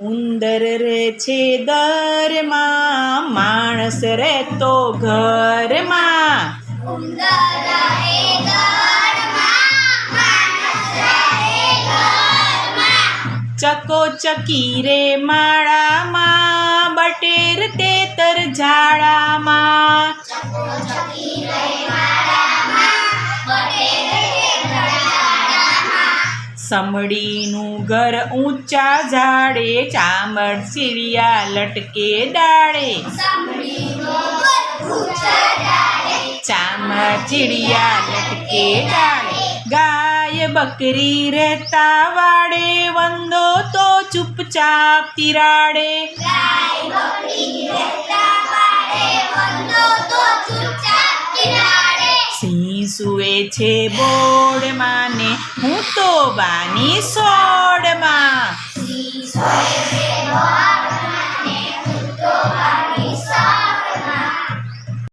ઉંદર રે છે દરમાં માણસ રહેતો ઘરમાં. ચકો ચકી રે માળામાં બટેર તેતર ઝાડામાં સમડીનું ઘર ઊંચા ઝાડે ચામડ સિરિયા લટકે ડાળે ચામડ ચીડિયા લટકે ડાળે ગાય બકરી રહેતા વાડે, વંદો તો ચૂપચાપ તિરાડે. સિંહ સુએ છે બોર્ડ ને Tubaniço!